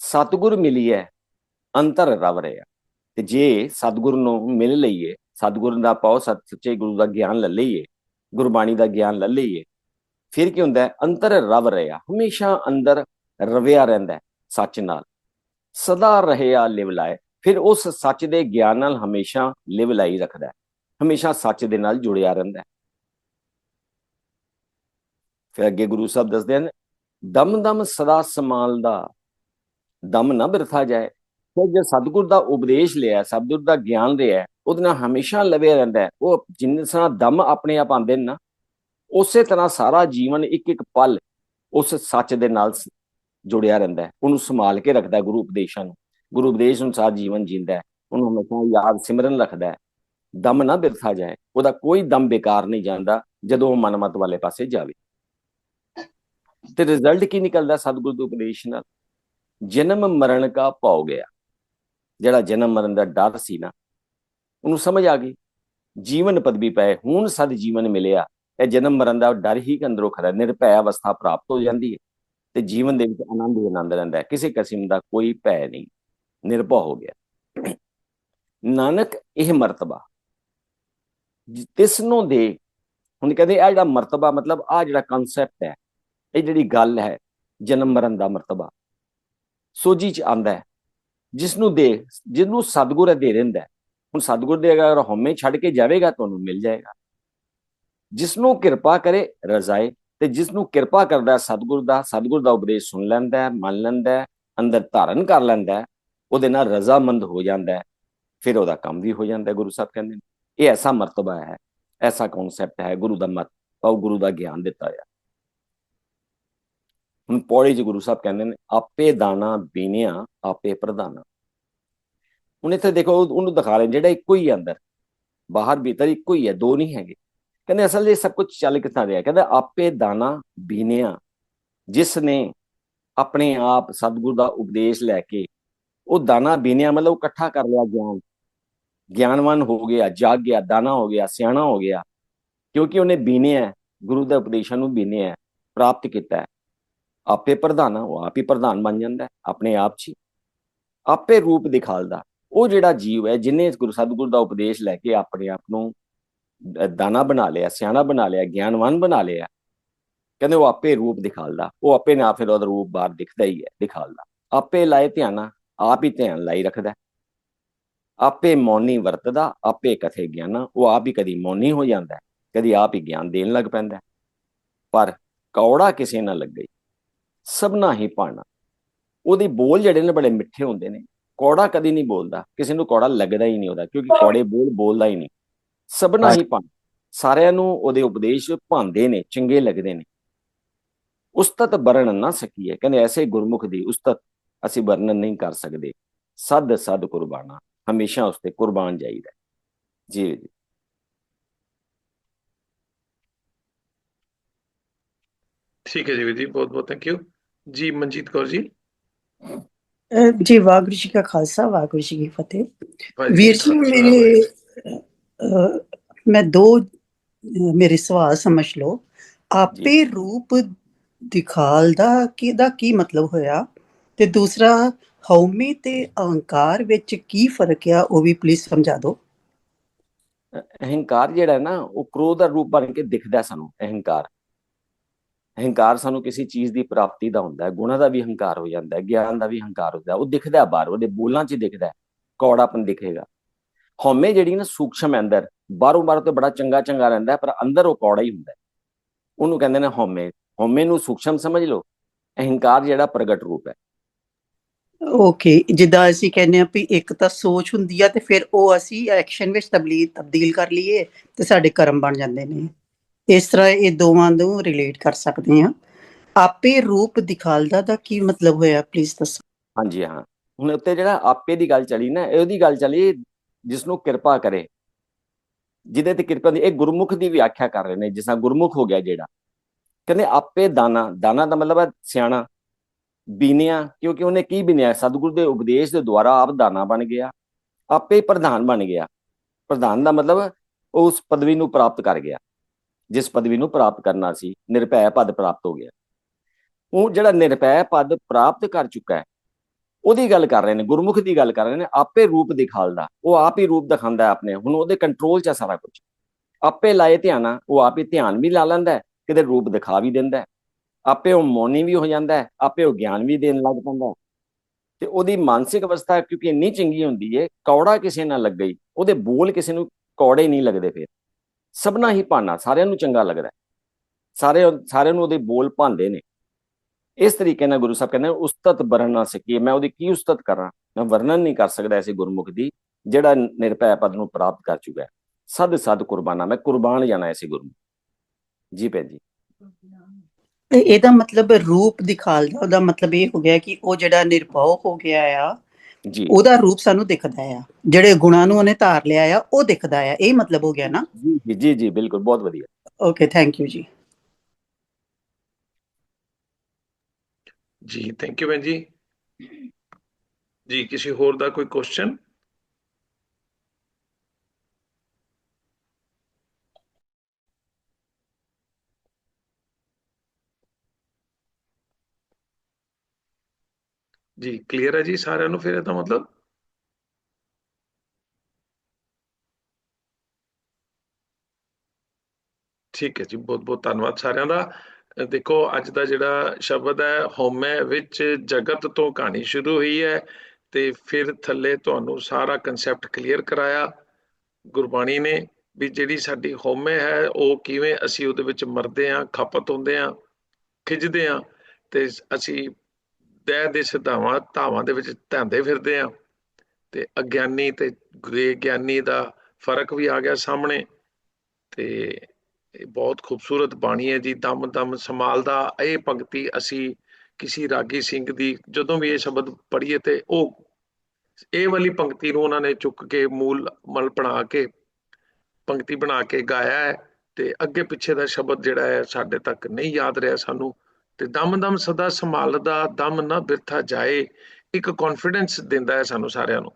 ਸਤਿਗੁਰ ਮਿਲੀਏ ਅੰਤਰ ਰਵ ਰਿਹਾ ਤੇ ਜੇ ਸਤਿਗੁਰ ਨੂੰ ਮਿਲ ਲਈਏ, ਸਤਿਗੁਰ ਦਾ ਪਾਉ ਸੱਚ ਸੱਚੇ ਗੁਰੂ ਦਾ ਗਿਆਨ ਲੈ ਲਈਏ, ਗੁਰਬਾਣੀ ਦਾ ਗਿਆਨ ਲੈ ਲਈਏ, ਫਿਰ ਕੀ ਹੁੰਦਾ ਹੈ? ਅੰਤਰ ਰਵ ਰਿਹਾ ਹਮੇਸ਼ਾ ਅੰਦਰ ਰਵਿਆ ਰਹਿੰਦਾ ਸੱਚ ਨਾਲ। ਸਦਾ ਰਹਿਆ ਲਿਵ ਲਾਏ ਫਿਰ ਉਸ ਸੱਚ ਦੇ ਗਿਆਨ ਨਾਲ ਹਮੇਸ਼ਾ ਲਿਵ ਲਾਈ ਰੱਖਦਾ ਹੈ। ਹਮੇਸ਼ਾ ਸੱਚ ਦੇ ਨਾਲ ਜੁੜਿਆ ਰਹਿੰਦਾ ਹੈ। ਫਿਰ ਅੱਗੇ ਗੁਰੂ ਸਾਹਿਬ ਦੱਸਦੇ ਹਨ ਦਮ ਦਮ ਸਦਾ ਸਮਾਲਦਾ ਦਮ ਨਾ ਬਿਰਥਾ ਜਾਏ। ਫਿਰ ਜੇ ਸਤਿਗੁਰ ਦਾ ਉਪਦੇਸ਼ ਲਿਆ, ਸਤਿਗੁਰ ਦਾ ਗਿਆਨ ਲਿਆ ਉਹਦੇ ਨਾਲ ਹਮੇਸ਼ਾ ਲਵੇ ਰਹਿੰਦਾ ਹੈ। ਉਹ ਜਿੰਨੇ ਸਾਰਾ ਦਮ ਆਪਣੇ ਆਪ ਆਉਂਦੇ ਨੇ ਨਾ, ਉਸੇ ਤਰ੍ਹਾਂ ਸਾਰਾ ਜੀਵਨ ਇੱਕ ਇੱਕ ਪਲ ਉਸ ਸੱਚ ਦੇ ਨਾਲ ਜੁੜਿਆ ਰਹਿੰਦਾ ਹੈ। ਉਹਨੂੰ ਸੰਭਾਲ ਕੇ ਰੱਖਦਾ ਗੁਰੂ ਉਪਦੇਸ਼ਾਂ ਨੂੰ। ਗੁਰੂ ਉਪਦੇਸ਼ ਅਨੁਸਾਰ ਜੀਵਨ ਜੀਂਦਾ ਹੈ। ਉਹਨੂੰ ਹਮੇਸ਼ਾ ਯਾਦ ਸਿਮਰਨ ਰੱਖਦਾ ਹੈ। ਦਮ ਨਾ ਬਿਰਥਾ ਜਾਏ। ਉਹਦਾ ਕੋਈ ਦਮ ਬੇਕਾਰ ਨਹੀਂ ਜਾਂਦਾ, ਜਦੋਂ ਉਹ ਮਨਮਤ ਵਾਲੇ ਪਾਸੇ ਜਾਵੇ। ਤੇ ਰਿਜ਼ਲਟ ਕੀ ਨਿਕਲਦਾ ਸਤਿਗੁਰੂ ਦੇ ਉਪਦੇਸ਼ ਨਾਲ? ਜਨਮ ਮਰਨ ਕਾ ਭਉ ਗਿਆ। ਜਿਹੜਾ ਜਨਮ ਮਰਨ ਦਾ ਡਰ ਸੀ ਨਾ, ਉਹਨੂੰ ਸਮਝ ਆ ਗਈ। ਜੀਵਨ ਪਦਵੀ ਪਏ, ਹੁਣ ਸਦ ਜੀਵਨ ਮਿਲਿਆ। ਇਹ ਜਨਮ ਮਰਨ ਦਾ ਡਰ ਹੀ ਅੰਦਰੋਂ ਖੜਾ ਨਿਰਭੈ ਅਵਸਥਾ ਪ੍ਰਾਪਤ ਹੋ ਜਾਂਦੀ ਹੈ। ਤੇ ਜੀਵਨ ਦੇ ਵਿੱਚ ਆਨੰਦ ਹੀ ਆਨੰਦ ਰਹਿੰਦਾ ਹੈ। ਕਿਸੇ ਕਿਸਮ ਦਾ ਕੋਈ ਭੈ ਨਹੀਂ। ਨਿਰਭਉ ਹੋ ਗਿਆ। ਨਾਨਕ ਇਹ ਮਰਤਬਾ ਤਿਸ ਨੂੰ ਦੇ, ਹੁਣ ਕਹਿੰਦੇ ਇਹ ਜਿਹੜਾ ਮਰਤਬਾ ਮਤਲਬ ਆ ਜਿਹੜਾ ਕਨਸੈਪਟ ਹੈ, ਇਹ ਜਿਹੜੀ ਗੱਲ ਹੈ, ਜਨਮ ਮਰਨ ਦਾ ਮਰਤਬਾ। ਸੋਝੀ ਚ ਆਂਦਾ ਹੈ ਜਿਸ ਨੂੰ ਦੇ, ਜਿਹਨੂੰ ਸਤਿਗੁਰ ਦੇ ਰਹਿੰਦਾ ਹੁਣ ਸਤਿਗੁਰ ਦੇ ਅਗਰ ਹਉਮੈ ਛੱਡ ਕੇ ਜਾਵੇਗਾ ਤੁਹਾਨੂੰ ਮਿਲ ਜਾਏਗਾ। ਜਿਸ ਨੂੰ ਕਿਰਪਾ ਕਰੇ, ਰਜ਼ਾਏ, ਤੇ ਜਿਸ ਨੂੰ ਕਿਰਪਾ ਕਰਦਾ ਹੈ ਸਤਿਗੁਰ ਦਾ ਸਤਿਗੁਰ ਦਾ ਉਪਦੇਸ਼ ਸੁਣ ਲੈਂਦਾ ਹੈ, ਮੰਨ ਲੈਂਦਾ ਹੈ, ਅੰਦਰ ਧਾਰਨ ਕਰ ਲੈਂਦਾ ਹੈ ਉਹਦੇ ਨਾਲ ਰਜ਼ਾਮੰਦ ਹੋ ਜਾਂਦਾ ਹੈ, ਫਿਰ ਉਹਦਾ ਕੰਮ ਵੀ ਹੋ ਜਾਂਦਾ ਗੁਰੂ ਸਾਹਿਬ ਕਹਿੰਦੇ ਨੇ। ਇਹ ਐਸਾ ਮਰਤਬਾ ਹੈ, ਐਸਾ ਕਨਸੈਪਟ ਹੈ ਗੁਰੂ ਦਾ ਮਤ ਪਾਉ ਗੁਰੂ ਦਾ ਗਿਆਨ ਦਿੱਤਾ ਹੈ ਹੁਣ ਪੌੜੀ ਚ ਗੁਰੂ ਸਾਹਿਬ ਕਹਿੰਦੇ ਨੇ, ਆਪੇ ਦਾਣਾ ਬੀਨਿਆ, ਆਪੇ ਪ੍ਰਧਾਨਾ। ਹੁਣ ਇੱਥੇ ਦੇਖੋ ਉਹਨੂੰ ਦਿਖਾ ਰਹੇ ਜਿਹੜਾ ਇੱਕੋ ਹੀ ਹੈ ਅੰਦਰ, ਬਾਹਰ ਭੀਤਰ ਇੱਕੋ ਹੀ ਹੈ, ਦੋ ਨਹੀਂ ਹੈਗੇ। ਕਹਿੰਦੇ ਅਸਲ ਜੇ ਸਭ ਕੁਝ ਚੱਲ ਕਿੱਥਾਂ ਰਿਹਾ? ਕਹਿੰਦਾ ਆਪੇ ਦਾਣਾ ਬੀਨਿਆ, ਜਿਸ ਨੇ ਆਪਣੇ ਆਪ ਸਤਿਗੁਰ ਦਾ ਉਪਦੇਸ਼ ਲੈ ਕੇ ਉਹ ਦਾਣਾ ਬੀਨਿਆ ਮਤਲਬ ਇਕੱਠਾ ਕਰ ਲਿਆ ਗਿਆਨ। ਗਿਆਨਵਾਨ ਹੋ ਗਿਆ, ਜਾਗ ਗਿਆ, ਦਾਣਾ ਹੋ ਗਿਆ, ਸਿਆਣਾ ਹੋ ਗਿਆ। ਕਿਉਂਕਿ ਉਹਨੇ ਬੀਨਿਆ, ਗੁਰੂ ਦੇ ਉਪਦੇਸ਼ਾਂ ਨੂੰ ਬੀਨਿਆ, ਪ੍ਰਾਪਤ ਕੀਤਾ ਹੈ। ਆਪੇ ਪ੍ਰਧਾਨਾ ਉਹ ਆਪ ਹੀ ਪ੍ਰਧਾਨ ਬਣ ਜਾਂਦਾ ਆਪਣੇ ਆਪ 'ਚ ਹੀ। ਆਪੇ ਰੂਪ ਦਿਖਾਲਦਾ। ਉਹ ਜਿਹੜਾ ਜੀਵ ਹੈ ਜਿਨੇ ਗੁਰੂ, ਸਤਿਗੁਰ ਦਾ ਉਪਦੇਸ਼ ਲੈ ਕੇ ਆਪਣੇ ਆਪ ਨੂੰ ਦਾਣਾ ਬਣਾ ਲਿਆ, ਸਿਆਣਾ ਬਣਾ ਲਿਆ, ਗਿਆਨਵਾਨ ਬਣਾ ਲਿਆ, ਕਹਿੰਦੇ ਉਹ ਆਪੇ ਰੂਪ ਦਿਖਾਲਦਾ। ਉਹ ਆਪੇ ਨਾ ਫਿਰ ਉਹਦਾ ਰੂਪ ਬਾਹਰ ਦਿਖਦਾ ਹੀ ਹੈ, ਦਿਖਾਲਦਾ। ਆਪੇ ਲਾਏ ਧਿਆਨਾ ਆਪ ਹੀ ਧਿਆਨ ਲਾਈ ਰੱਖਦਾ ਆਪੇ ਮੌਨੀ ਵਰਤਦਾ, ਆਪੇ ਕਥੇ ਗਿਆਨਾ, ਉਹ ਆਪ ਹੀ ਕਦੀ ਮੌਨੀ ਹੋ ਜਾਂਦਾ ਕਦੀ ਆਪ ਹੀ ਗਿਆਨ ਦੇਣ ਲੱਗ ਪੈਂਦਾ ਪਰ ਕੌੜਾ ਕਿਸੇ ਨਾਲ ਲੱਗੇ, ਸਭਨਾ ਹੀ ਪਾਣਾ ਉਹਦੇ ਬੋਲ ਜਿਹੜੇ ਨੇ ਬੜੇ ਮਿੱਠੇ ਹੁੰਦੇ ਨੇ, ਕੌੜਾ ਕਦੀ ਨਹੀਂ ਬੋਲਦਾ, ਕਿਸੇ ਨੂੰ ਕੌੜਾ ਲੱਗਦਾ ਹੀ ਨਹੀਂ ਉਹਦਾ, ਕਿਉਂਕਿ ਕੌੜੇ ਬੋਲ ਬੋਲਦਾ ਹੀ ਨਹੀਂ। ਸਭਨਾ ਹੀ ਪਾਣਾ ਸਾਰਿਆਂ ਨੂੰ ਉਹਦੇ ਉਪਦੇਸ਼ ਭਾਂਦੇ ਨੇ, ਚੰਗੇ ਲੱਗਦੇ ਨੇ। ਉਸਤਤ ਵਰਣਨ ਨਾ ਸਕੀਏ, ਕਹਿੰਦੇ ਐਸੇ ਗੁਰਮੁਖ ਦੀ ਉਸਤਤ ਅਸੀਂ ਵਰਣਨ ਨਹੀਂ ਕਰ ਸਕਦੇ। ਸਦ ਸਦ ਕੁਰਬਾਨਾ ਹਮੇਸ਼ਾ ਉਸ ਤੇ ਕੁਰਬਾਨ ਜਾਈਦਾ। ਜੀ ਜੀ। ਠੀਕ ਹੈ ਜੀ ਵੀਰ ਜੀ ਬਹੁਤ ਬਹੁਤ ਥੈਂਕ ਯੂ ਜੀ ਮਨਜੀਤ ਕੌਰ ਜੀ। ਜੀ ਵਾਹਿਗੁਰੂ ਜੀ ਕਾ ਖਾਲਸਾ ਵਾਹਿਗੁਰੂ ਜੀ ਕੀ ਫਤਿਹ। ਵੀਰ ਜੀ ਮੇਰੇ ਮੈਂ ਦੋ ਮੇਰੇ ਸਵਾਲ ਸਮਝ ਲਓ। ਆਪੇ ਰੂਪ ਦਿਖਾਲਦਾ ਕਿਹਦਾ ਕੀ ਮਤਲਬ ਹੋਇਆ? ਤੇ ਦੂਸਰਾ, ਹਉਮੈ ਤੇ ਅਹੰਕਾਰ ਵਿੱਚ ਕੀ ਫ਼ਰਕ ਆ, ਉਹ ਵੀ ਪਲੀਜ਼ ਸਮਝਾ ਦਿਓ। ਅਹੰਕਾਰ ਜਿਹੜਾ ਨਾ, ਉਹ ਕ੍ਰੋਧ ਦਾ ਰੂਪ ਬਣ ਕੇ ਦਿਖਦਾ ਸਾਨੂੰ, ਅਹੰਕਾਰ। ਅਹੰਕਾਰ ਸਾਨੂੰ ਕਿਸੇ ਚੀਜ਼ ਦੀ ਪ੍ਰਾਪਤੀ ਦਾ ਹੁੰਦਾ ਹੈ, ਗੁਣਾਂ ਦਾ ਵੀ ਹੰਕਾਰ ਹੋ ਜਾਂਦਾ ਹੈ, ਗਿਆਨ ਦਾ ਵੀ ਹੰਕਾਰ ਹੁੰਦਾ ਹੈ, ਉਹ ਦਿਖਦਾ ਹੈ ਬਾਹਰ, ਉਹਦੇ ਬੋਲਾਂ 'ਚ ਦਿਖਦਾ ਹੈ, ਕੌੜਾਪਨ ਦਿਖੇਗਾ। ਹਉਮੈ ਜਿਹੜੀ ਨਾ ਸੂਖਸ਼ਮ ਹੈ ਅੰਦਰ, ਬਾਹਰੋਂ ਬਾਹਰ ਤੇ ਬੜਾ ਚੰਗਾ ਚੰਗਾ ਰਹਿੰਦਾ ਪਰ ਅੰਦਰ ਉਹ ਕੌੜਾ ਹੀ ਹੁੰਦਾ ਉਹਨੂੰ ਕਹਿੰਦੇ ਨੇ ਹਉਮੈ ਹਉਮੈ ਨੂੰ ਸੂਖਸ਼ਮ ਸਮਝ ਲਓ, ਅਹੰਕਾਰ ਜਿਹੜਾ ਪ੍ਰਗਟ ਰੂਪ ਹੈ। ਓਕੇ ਜਿੱਦਾਂ ਅਸੀਂ ਕਹਿੰਦੇ ਆ ਵੀ ਇੱਕ ਤਾਂ ਸੋਚ ਹੁੰਦੀ ਆ ਤੇ ਫਿਰ ਉਹ ਅਸੀਂ ਐਕਸ਼ਨ ਵਿੱਚ ਤਬਦੀਲ ਤਬਦੀਲ ਕਰ ਲਈਏ ਤੇ ਸਾਡੇ ਕਰਮ ਬਣ ਜਾਂਦੇ ਨੇ। ਇਸ ਤਰ੍ਹਾਂ ਇਹ ਦੋਵਾਂ ਨੂੰ ਰਿਲੇਟ ਕਰ ਸਕਦੇ ਆ ਆਪੇ ਰੂਪ ਦਿਖਾਲਦਾ ਦਾ ਕੀ ਮਤਲਬ ਹੋਇਆ ਪਲੀਜ਼ ਦੱਸੋ। ਹਾਂਜੀ, ਹਾਂ। ਹੁਣ ਉੱਤੇ ਜਿਹੜਾ ਆਪੇ ਦੀ ਗੱਲ ਚਲੀ ਨਾ ਉਹਦੀ ਗੱਲ ਚਲੀ ਜਿਸ ਨੂੰ ਕਿਰਪਾ ਕਰੇ। ਜਿਹਦੇ ਤੇ ਕਿਰਪਾ ਦੀ ਇਹ ਗੁਰਮੁਖ ਦੀ ਵਿਆਖਿਆ ਕਰ ਰਹੇ ਨੇ, ਜਿਸ ਤਰ੍ਹਾਂ ਗੁਰਮੁਖ ਹੋ ਗਿਆ ਜਿਹੜਾ। ਕਹਿੰਦੇ ਆਪੇ ਦਾਨਾ ਦਾਨਾ ਦਾ ਮਤਲਬ ਹੈ ਸਿਆਣਾ। ਬੀਨਿਆ, ਕਿਉਂਕਿ ਉਹਨੇ ਕੀ ਬਿਨਿਆ? ਸਤਿਗੁਰੂ ਦੇ ਉਪਦੇਸ਼ ਦੇ ਦੁਆਰਾ ਆਪ ਦਾਨਾ ਬਣ ਗਿਆ, ਆਪੇ ਪ੍ਰਧਾਨ ਬਣ ਗਿਆ। ਪ੍ਰਧਾਨ ਦਾ ਮਤਲਬ ਉਸ ਪਦਵੀ ਨੂੰ ਪ੍ਰਾਪਤ ਕਰ ਗਿਆ, ਜਿਸ ਪਦਵੀ ਨੂੰ ਪ੍ਰਾਪਤ ਕਰਨਾ ਸੀ, ਨਿਰਭੈ ਪਦ ਪ੍ਰਾਪਤ ਹੋ ਗਿਆ। ਉਹ ਜਿਹੜਾ ਨਿਰਭੈ ਪਦ ਪ੍ਰਾਪਤ ਕਰ ਚੁੱਕਾ ਹੈ, ਉਹਦੀ ਗੱਲ ਕਰ ਰਹੇ ਨੇ, ਗੁਰਮੁਖ ਦੀ ਗੱਲ ਕਰ ਰਹੇ ਨੇ, ਆਪੇ ਰੂਪ ਦਿਖਾਲਦਾ ਉਹ ਆਪ ਹੀ ਰੂਪ ਦਿਖਾਉਂਦਾ ਆਪਣੇ, ਹੁਣ ਉਹਦੇ ਕੰਟਰੋਲ 'ਚ ਆ ਸਾਰਾ ਕੁਝ ਆਪੇ ਲਾਏ ਧਿਆਨਾ ਉਹ ਆਪ ਹੀ ਧਿਆਨ ਵੀ ਲਾ ਲੈਂਦਾ ਕਿਤੇ ਰੂਪ ਦਿਖਾ ਵੀ ਦਿੰਦਾ ਆਪੇ ਉਹ ਮੌਨੀ ਵੀ ਹੋ ਜਾਂਦਾ ਹੈ, ਆਪੇ ਉਹ ਗਿਆਨ ਵੀ ਦੇਣ ਲੱਗ ਪੈਂਦਾ ਤੇ ਉਹਦੀ ਮਾਨਸਿਕ ਅਵਸਥਾ ਕਿਉਂਕਿ ਇੰਨੀ ਚੰਗੀ ਹੁੰਦੀ ਹੈ ਕੌੜਾ ਕਿਸੇ ਨਾਲ ਲੱਗ ਗਈ ਉਹਦੇ ਬੋਲ ਕਿਸੇ ਨੂੰ ਕੌੜੇ ਨਹੀਂ ਲੱਗਦੇ ਫਿਰ। ਸਭਨਾ ਹੀ ਭਾਣਾ ਸਾਰਿਆਂ ਨੂੰ ਚੰਗਾ ਲੱਗਦਾ ਸਾਰੇ ਸਾਰਿਆਂ ਨੂੰ ਉਹਦੇ ਬੋਲ ਭਾਂਦੇ ਨੇ। ਇਸ ਤਰੀਕੇ ਨਾਲ ਗੁਰੂ ਸਾਹਿਬ ਕਹਿੰਦੇ ਉਸਤਤ ਵਰਣ ਨਾ ਸਕੀਏ ਮੈਂ ਉਹਦੀ ਕੀ ਉਸਤਤ ਕਰਾਂ? ਮੈਂ ਵਰਣਨ ਨਹੀਂ ਕਰ ਸਕਦਾ ਐਸੇ ਗੁਰਮੁਖ ਦੀ, ਜਿਹੜਾ ਨਿਰਭੈ ਪਦ ਨੂੰ ਪ੍ਰਾਪਤ ਕਰ ਚੁੱਕਾ ਹੈ। ਸਦ ਸਦ ਕੁਰਬਾਨਾ, ਮੈਂ ਕੁਰਬਾਨ ਜਾਣਾ ਐਸੇ ਗੁਰਮੁਖ। ਜੀ ਭੈਣ ਜੀ। ਤੇ ਇਹਦਾ ਮਤਲਬ ਰੂਪ ਦਿਖਾਲਦਾ ਉਹਦਾ ਮਤਲਬ ਇਹ ਹੋ ਗਿਆ ਕਿ ਉਹ ਜਿਹੜਾ ਨਿਰਭਉ ਹੋ ਗਿਆ ਆ ਜੀ। ਉਹਦਾ ਰੂਪ ਸਾਨੂੰ ਦਿਖਦਾ ਆ। ਜਿਹੜੇ ਗੁਣਾਂ ਨੂੰ ਉਹਨੇ ਧਾਰ ਲਿਆ ਆ ਉਹ ਦਿਖਦਾ ਆ। ਇਹ ਮਤਲਬ ਹੋ ਗਿਆ ਨਾ? ਜੀ ਜੀ ਜੀ ਬਿਲਕੁਲ ਬਹੁਤ ਵਧੀਆ। ਓਕੇ ਥੈਂਕ ਯੂ ਜੀ। ਜੀ ਥੈਂਕ ਯੂ ਭੈਣ ਜੀ। ਜੀ ਕਿਸੇ ਹੋਰ ਦਾ ਕੋਈ ਕੁਐਸਚਨ ਜੀ ਕਲੀਅਰ ਹੈ ਜੀ ਸਾਰਿਆਂ ਨੂੰ ਫਿਰ ਇਹਦਾ ਮਤਲਬ? ਠੀਕ ਹੈ ਜੀ, ਬਹੁਤ ਬਹੁਤ ਧੰਨਵਾਦ ਸਾਰਿਆਂ ਦਾ। ਦੇਖੋ, ਅੱਜ ਦਾ ਜਿਹੜਾ ਸ਼ਬਦ ਹੈ, ਹਉਮੈ ਵਿੱਚ ਜਗਤ ਤੋਂ ਕਹਾਣੀ ਸ਼ੁਰੂ ਹੋਈ ਹੈ ਤੇ ਫਿਰ ਥੱਲੇ ਤੁਹਾਨੂੰ ਸਾਰਾ ਕਨਸੈਪਟ ਕਲੀਅਰ ਕਰਾਇਆ। ਗੁਰਬਾਣੀ ਨੇ ਵੀ ਜਿਹੜੀ ਸਾਡੀ ਹਉਮੈ ਹੈ, ਉਹ ਕਿਵੇਂ ਅਸੀਂ ਉਹਦੇ ਵਿੱਚ ਮਰਦੇ ਹਾਂ, ਖਪਤ ਹੁੰਦੇ ਹਾਂ ਖਿੱਚਦੇ ਹਾਂ ਤੇ ਅਸੀਂ ਦੈ ਦੇ ਸਿਧਾਵਾਂ ਧਾਵਾਂ ਦੇ ਵਿੱਚ ਧਾਂਦੇ ਫਿਰਦੇ ਆ। ਤੇ ਅਗਿਆਨੀ ਤੇ ਗੇ ਗਿਆਨੀ ਦਾ ਫ਼ਰਕ ਵੀ ਆ ਗਿਆ ਸਾਹਮਣੇ। ਤੇ ਇਹ ਬਹੁਤ ਖੂਬਸੂਰਤ ਬਾਣੀ ਹੈ ਜੀ, ਦਮ ਦਮ ਸੰਭਾਲਦਾ ਇਹ ਪੰਕਤੀ ਅਸੀਂ ਕਿਸੇ ਰਾਗੀ ਸਿੰਘ ਦੀ ਜਦੋਂ ਵੀ ਇਹ ਸ਼ਬਦ ਪੜ੍ਹੀਏ ਤੇ ਉਹ ਇਹ ਵਾਲੀ ਪੰਕਤੀ ਨੂੰ ਉਹਨਾਂ ਨੇ ਚੁੱਕ ਕੇ ਮੂਲ ਮਲ ਬਣਾ ਕੇ ਪੰਕਤੀ ਬਣਾ ਕੇ ਗਾਇਆ ਹੈ। ਤੇ ਅੱਗੇ ਪਿੱਛੇ ਦਾ ਸ਼ਬਦ ਜਿਹੜਾ ਹੈ, ਸਾਡੇ ਤੱਕ ਨਹੀਂ ਯਾਦ ਰਿਹਾ ਸਾਨੂੰ। ਤੇ ਦਮ ਦਮ ਸਦਾ ਸੰਭਾਲਦਾ ਦਮ ਨਾ ਬਿਰਥਾ ਜਾਏ ਇੱਕ ਕੌਨਫੀਡੈਂਸ ਦਿੰਦਾ ਹੈ ਸਾਨੂੰ ਸਾਰਿਆਂ ਨੂੰ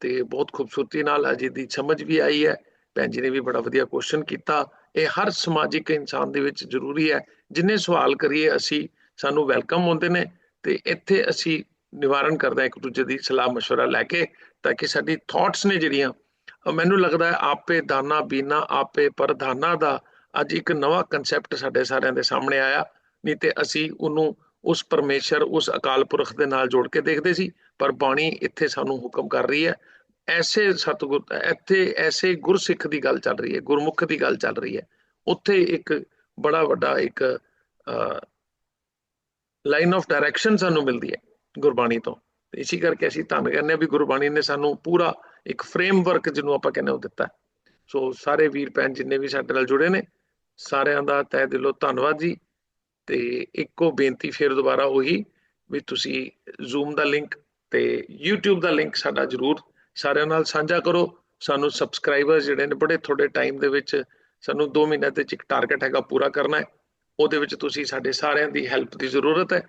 ਤੇ ਬਹੁਤ ਖੂਬਸੂਰਤੀ ਨਾਲ ਅਜੇ ਦੀ ਸਮਝ ਵੀ ਆਈ ਹੈ ਭੈਣ ਜੀ ਨੇ ਵੀ ਬੜਾ ਵਧੀਆ ਕੁਐਸਚਨ ਕੀਤਾ ਇਹ ਹਰ ਸਮਾਜਿਕ ਇਨਸਾਨ ਦੇ ਵਿੱਚ ਜ਼ਰੂਰੀ ਹੈ ਜਿੰਨੇ ਸਵਾਲ ਕਰੀਏ ਅਸੀਂ ਸਾਨੂੰ ਵੈਲਕਮ ਹੁੰਦੇ ਨੇ ਤੇ ਇੱਥੇ ਅਸੀਂ ਨਿਵਾਰਨ ਕਰਦੇ ਹਾਂ ਇੱਕ ਦੂਜੇ ਦੀ ਸਲਾਹ مشورہ ਲੈ ਕੇ ਤਾਂ ਕਿ ਸਾਡੀ ਥਾਟਸ ਨੇ ਜਿਹੜੀਆਂ ਅਹ ਮੈਨੂੰ ਲੱਗਦਾ ਹੈ ਆਪੇ ਦਾਨਾ ਬੀਨਾ ਆਪੇ ਪ੍ਰਧਾਨਾ ਦਾ ਅੱਜ ਇੱਕ ਨਵਾਂ ਕਨਸੈਪਟ ਸਾਡੇ ਸਾਰਿਆਂ ਦੇ ਸਾਹਮਣੇ ਆਇਆ, ਨਹੀਂ ਤੇ ਅਸੀਂ ਉਹਨੂੰ ਉਸ ਪਰਮੇਸ਼ਰ, ਉਸ ਅਕਾਲ ਪੁਰਖ ਦੇ ਨਾਲ ਜੋੜ ਕੇ ਦੇਖਦੇ ਸੀ, ਪਰ ਬਾਣੀ ਇੱਥੇ ਸਾਨੂੰ ਹੁਕਮ ਕਰ ਰਹੀ ਹੈ। ਐਸੇ ਸਤਿਗੁਰ, ਇੱਥੇ ਐਸੇ ਗੁਰਸਿੱਖ ਦੀ ਗੱਲ ਚੱਲ ਰਹੀ ਹੈ, ਗੁਰਮੁਖ ਦੀ ਗੱਲ ਚੱਲ ਰਹੀ ਹੈ। ਉੱਥੇ ਇੱਕ ਬੜਾ ਵੱਡਾ ਇੱਕ ਲਾਈਨ ਆਫ ਡਾਇਰੈਕਸ਼ਨ ਸਾਨੂੰ ਮਿਲਦੀ ਹੈ ਗੁਰਬਾਣੀ ਤੋਂ। ਤੇ ਇਸੇ ਕਰਕੇ ਅਸੀਂ ਧੰਨ ਕਹਿੰਦੇ ਹਾਂ ਵੀ ਗੁਰਬਾਣੀ ਨੇ ਸਾਨੂੰ ਪੂਰਾ ਇੱਕ ਫਰੇਮਵਰਕ ਜਿਹਨੂੰ ਆਪਾਂ ਕਹਿੰਦੇ ਉਹ ਦਿੱਤਾ। ਸੋ ਸਾਰੇ ਵੀਰ ਭੈਣ ਜਿੰਨੇ ਵੀ ਸਾਡੇ ਨਾਲ ਜੁੜੇ ਨੇ ਸਾਰਿਆਂ ਦਾ ਤਹਿ ਦਿਲੋਂ ਧੰਨਵਾਦ ਜੀ। ਤੇ ਇੱਕੋ ਬੇਨਤੀ ਫਿਰ ਦੁਬਾਰਾ ਉਹੀ ਵੀ ਤੁਸੀਂ ਜ਼ੂਮ ਦਾ ਲਿੰਕ ਤੇ YouTube ਦਾ ਲਿੰਕ ਸਾਡਾ ਜਰੂਰ ਸਾਰਿਆਂ ਨਾਲ ਸਾਂਝਾ ਕਰੋ। ਸਾਨੂੰ ਸਬਸਕ੍ਰਾਈਬਰਸ ਜਿਹੜੇ ਨੇ ਬੜੇ ਥੋੜੇ ਟਾਈਮ ਦੇ ਵਿੱਚ ਸਾਨੂੰ 2 ਦੇ ਵਿੱਚ ਇੱਕ ਟਾਰਗੇਟ ਹੈਗਾ ਪੂਰਾ ਕਰਨਾ ਹੈ। ਉਹਦੇ ਵਿੱਚ ਤੁਸੀਂ ਸਾਡੇ ਸਾਰਿਆਂ ਦੀ ਹੈਲਪ ਦੀ ਜ਼ਰੂਰਤ ਹੈ।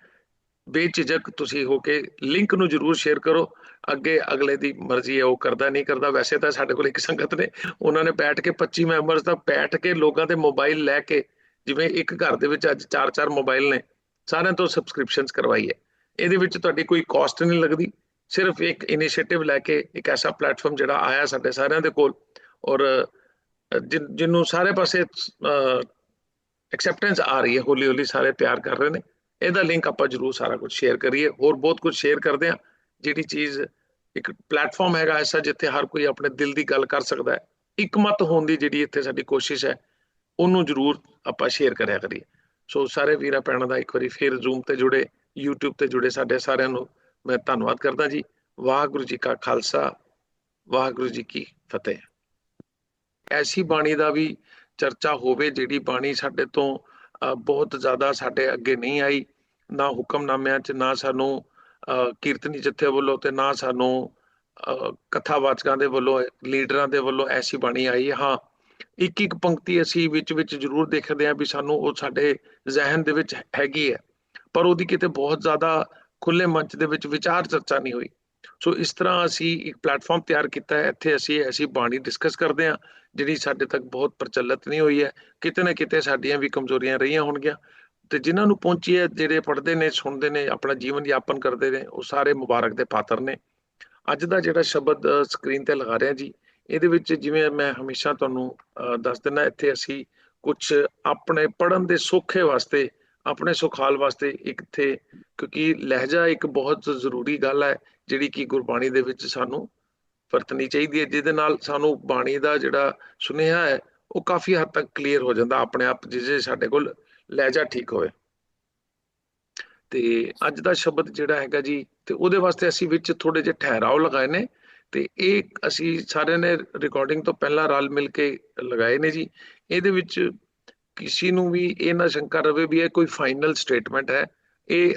ਬੇਝਿਜਕ ਤੁਸੀਂ ਹੋ ਕੇ ਲਿੰਕ ਨੂੰ ਜਰੂਰ ਸ਼ੇਅਰ ਕਰੋ। ਅੱਗੇ ਅਗਲੇ ਦੀ ਮਰਜ਼ੀ ਹੈ, ਉਹ ਕਰਦਾ ਨਹੀਂ ਕਰਦਾ। ਵੈਸੇ ਤਾਂ ਸਾਡੇ ਕੋਲ ਇੱਕ ਸੰਗਤ ਨੇ, ਉਹਨਾਂ ਨੇ ਬੈਠ ਕੇ 25 ਮੈਂਬਰਸ ਦਾ ਬੈਠ ਕੇ ਲੋਕਾਂ ਦੇ ਮੋਬਾਈਲ ਲੈ ਕੇ, ਜਿਵੇਂ ਇੱਕ ਘਰ ਦੇ ਵਿੱਚ ਅੱਜ 4-4 ਮੋਬਾਈਲ ਨੇ, ਸਾਰਿਆਂ ਤੋਂ ਸਬਸਕ੍ਰਿਪਸ਼ਨਸ ਕਰਵਾਈ ਹੈ। ਇਹਦੇ ਵਿੱਚ ਤੁਹਾਡੀ ਕੋਈ ਕਾਸਟ ਨਹੀਂ ਲੱਗਦੀ। ਸਿਰਫ ਇੱਕ ਇਨੀਸ਼ੀਏਟਿਵ ਲੈ ਕੇ ਇੱਕ ਐਸਾ ਪਲੇਟਫਾਰਮ ਜਿਹੜਾ ਆਇਆ ਸਾਡੇ ਸਾਰਿਆਂ ਦੇ ਕੋਲ। ਔਰ ਜਿ- ਜਿਹਨੂੰ ਸਾਰੇ ਪਾਸੇ ਐਕਸੈਪਟੈਂਸ ਆ ਰਹੀ ਹੈ ਹੌਲੀ ਹੌਲੀ ਸਾਰੇ ਪਿਆਰ ਕਰ ਰਹੇ ਨੇ। ਇਹਦਾ ਲਿੰਕ ਆਪਾਂ ਜਰੂਰ ਸਾਰਾ ਕੁਝ ਸ਼ੇਅਰ ਕਰੀਏ, ਹੋਰ ਬਹੁਤ ਕੁਝ ਸ਼ੇਅਰ ਕਰਦੇ ਆ ਜਿਹੜੀ ਚੀਜ਼ ਇੱਕ ਪਲੇਟਫਾਰਮ ਹੈਗਾ ਐਸਾ ਜਿੱਥੇ ਹਰ ਕੋਈ ਆਪਣੇ ਦਿਲ ਦੀ ਗੱਲ ਕਰ ਸਕਦਾ ਹੈ ਇਕਮਤ ਹੋਣ ਦੀ ਜਿਹੜੀ ਇੱਥੇ ਸਾਡੀ ਕੋਸ਼ਿਸ਼ ਹੈ, ਉਹਨੂੰ ਜਰੂਰ ਆਪਾਂ ਸ਼ੇਅਰ ਕਰਿਆ ਕਰੀਏ। ਸੋ ਸਾਰੇ ਵੀਰਾਂ ਭੈਣਾਂ ਦਾ ਇੱਕ ਵਾਰੀ ਫੇਰ ਜ਼ੂਮ ਤੇ ਜੁੜੇ, YouTube ਤੇ ਜੁੜੇ ਸਾਡੇ ਸਾਰਿਆਂ ਨੂੰ ਮੈਂ ਧੰਨਵਾਦ ਕਰਦਾ ਜੀ। ਵਾਹਿਗੁਰੂ ਜੀ ਕਾ ਖਾਲਸਾ, ਵਾਹਿਗੁਰੂ ਜੀ ਕੀ ਫਤਿਹ। ਐਸੀ ਬਾਣੀ ਦਾ ਵੀ ਚਰਚਾ ਹੋਵੇ, ਜਿਹੜੀ ਬਾਣੀ ਸਾਡੇ ਤੋਂ ਬਹੁਤ ਜ਼ਿਆਦਾ ਸਾਡੇ ਅੱਗੇ ਨਹੀਂ ਆਈ। ਨਾ ਹੁਕਮਨਾਮਿਆਂ 'ਚ ਨਾ ਸਾਨੂੰ ਅ, ਕੀਰਤਨੀ ਜਥੇ ਵੱਲੋਂ ਤੇ ਨਾ ਸਾਨੂੰ ਕਥਾਵਾਚਕਾਂ ਦੇ ਵੱਲੋਂ ਲੀਡਰਾਂ ਦੇ ਵੱਲੋਂ ਐਸੀ ਬਾਣੀ ਆਈ। ਹਾਂ ਇੱਕ ਇੱਕ ਪੰਕਤੀ ਅਸੀਂ ਵਿੱਚ ਵਿੱਚ ਜ਼ਰੂਰ ਦੇਖਦੇ ਹਾਂ ਵੀ ਸਾਨੂੰ ਉਹ ਸਾਡੇ ਜ਼ਿਹਨ ਦੇ ਵਿੱਚ ਹੈਗੀ ਹੈ। ਪਰ ਉਹਦੀ ਕਿਤੇ ਬਹੁਤ ਜ਼ਿਆਦਾ ਖੁੱਲੇ ਮੰਚ ਦੇ ਵਿੱਚ ਵਿਚਾਰ ਚਰਚਾ ਨਹੀਂ ਹੋਈ। ਸੋ ਇਸ ਤਰ੍ਹਾਂ ਅਸੀਂ ਇੱਕ ਪਲੇਟਫਾਰਮ ਤਿਆਰ ਕੀਤਾ ਹੈ। ਇੱਥੇ ਅਸੀਂ ਐਸੀ ਬਾਣੀ ਡਿਸਕਸ ਕਰਦੇ ਹਾਂ। ਜਿਹੜੀ ਸਾਡੇ ਤੱਕ ਬਹੁਤ ਪ੍ਰਚਲਿਤ ਨਹੀਂ ਹੋਈ ਹੈ ਕਿਤੇ ਨਾ ਕਿਤੇ ਸਾਡੀਆਂ ਵੀ ਕਮਜ਼ੋਰੀਆਂ ਰਹੀਆਂ ਹੋਣਗੀਆਂ। ਤੇ ਜਿਨ੍ਹਾਂ ਨੂੰ ਪਹੁੰਚੀ ਹੈ ਜਿਹੜੇ ਪੜ੍ਹਦੇ ਨੇ ਸੁਣਦੇ ਨੇ ਆਪਣਾ ਜੀਵਨ ਯਾਪਨ ਕਰਦੇ ਨੇ ਉਹ ਸਾਰੇ ਮੁਬਾਰਕ ਦੇ ਪਾਤਰ ਨੇ। ਅੱਜ ਦਾ ਜਿਹੜਾ ਸ਼ਬਦ ਸਕਰੀਨ ਤੇ ਲਗਾ ਰਿਹਾ ਜੀ ਇਹਦੇ ਵਿੱਚ ਜਿਵੇਂ ਮੈਂ ਹਮੇਸ਼ਾ ਤੁਹਾਨੂੰ ਅਹ, ਦੱਸ ਦਿੰਦਾ ਇੱਥੇ ਅਸੀਂ ਕੁਝ ਆਪਣੇ ਪੜਨ ਦੇ ਸੌਖੇ ਵਾਸਤੇ ਆਪਣੇ ਸੁਖਾਲ ਵਾਸਤੇ ਇੱਕ ਇੱਥੇ ਕਿਉਂਕਿ ਲਹਿਜਾ ਇੱਕ ਬਹੁਤ ਜ਼ਰੂਰੀ ਗੱਲ ਹੈ ਜਿਹੜੀ ਕਿ ਗੁਰਬਾਣੀ ਦੇ ਵਿੱਚ ਸਾਨੂੰ ਵਰਤਣੀ ਚਾਹੀਦੀ ਹੈ, ਜਿਹਦੇ ਨਾਲ ਸਾਨੂੰ ਬਾਣੀ ਦਾ ਜਿਹੜਾ ਸੁਨੇਹਾ ਹੈ, ਉਹ ਕਾਫੀ ਹੱਦ ਤੱਕ ਕਲੀਅਰ ਹੋ ਜਾਂਦਾ ਆਪਣੇ ਆਪ ਜਿਹਦੇ ਸਾਡੇ ਕੋਲ ਲਹਿਜਾ ਠੀਕ ਹੋਵੇ। ਤੇ ਅੱਜ ਦਾ ਸ਼ਬਦ ਜਿਹੜਾ ਹੈਗਾ ਜੀ, ਤੇ ਉਹਦੇ ਵਾਸਤੇ ਅਸੀਂ ਵਿੱਚ ਥੋੜੇ ਜਿਹੇ ਠਹਿਰਾਓ ਲਗਾਏ ਨੇ, ਤੇ ਇਹ ਅਸੀਂ ਸਾਰਿਆਂ ਨੇ ਰਿਕਾਰਡਿੰਗ ਤੋਂ ਪਹਿਲਾਂ ਰਲ ਮਿਲ ਕੇ ਲਗਾਏ ਨੇ ਜੀ। ਇਹਦੇ ਵਿੱਚ ਕਿਸੇ ਨੂੰ ਵੀ ਇਹ ਨਾ ਸ਼ੰਕਾ ਰਵੇ ਵੀ ਇਹ ਕੋਈ ਫਾਈਨਲ ਸਟੇਟਮੈਂਟ ਹੈ। ਇਹ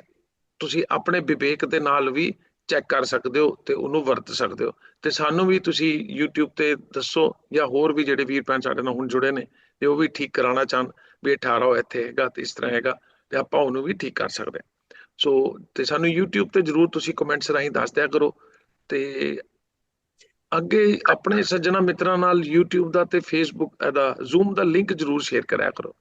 ਤੁਸੀਂ ਆਪਣੇ ਵਿਵੇਕ ਦੇ ਨਾਲ ਵੀ ਚੈੱਕ ਕਰ ਸਕਦੇ ਹੋ ਤੇ ਉਹਨੂੰ ਵਰਤ ਸਕਦੇ ਹੋ। ਤੇ ਸਾਨੂੰ ਵੀ ਤੁਸੀਂ YouTube ਤੇ ਦੱਸੋ ਜਾਂ ਹੋਰ ਵੀ ਜਿਹੜੇ ਵੀਰ ਭੈਣ ਸਾਡੇ ਨਾਲ ਹੁਣ ਜੁੜੇ ਨੇ, ਤੇ ਉਹ ਵੀ ਠੀਕ ਕਰਾਉਣਾ ਚਾਹਣ ਵੀ ਇਹ 18 ਇੱਥੇ ਹੈਗਾ ਤੇ ਇਸ ਤਰ੍ਹਾਂ ਹੈਗਾ ਤੇ ਆਪਾਂ ਉਹਨੂੰ ਵੀ ਠੀਕ ਕਰ ਸਕਦੇ ਹਾਂ। ਸੋ ਤੇ ਸਾਨੂੰ YouTube ਤੇ ਜਰੂਰ ਤੁਸੀਂ ਕਮੈਂਟਸ ਰਾਹੀਂ ਦੱਸ ਦਿਆ ਕਰੋ ਤੇ ਅੱਗੇ ਆਪਣੇ ਸੱਜਣਾ ਮਿੱਤਰਾਂ ਨਾਲ YouTube ਦਾ ਤੇ Facebook ਦਾ Zoom ਦਾ ਲਿੰਕ ਜਰੂਰ ਸ਼ੇਅਰ ਕਰਿਆ ਕਰੋ।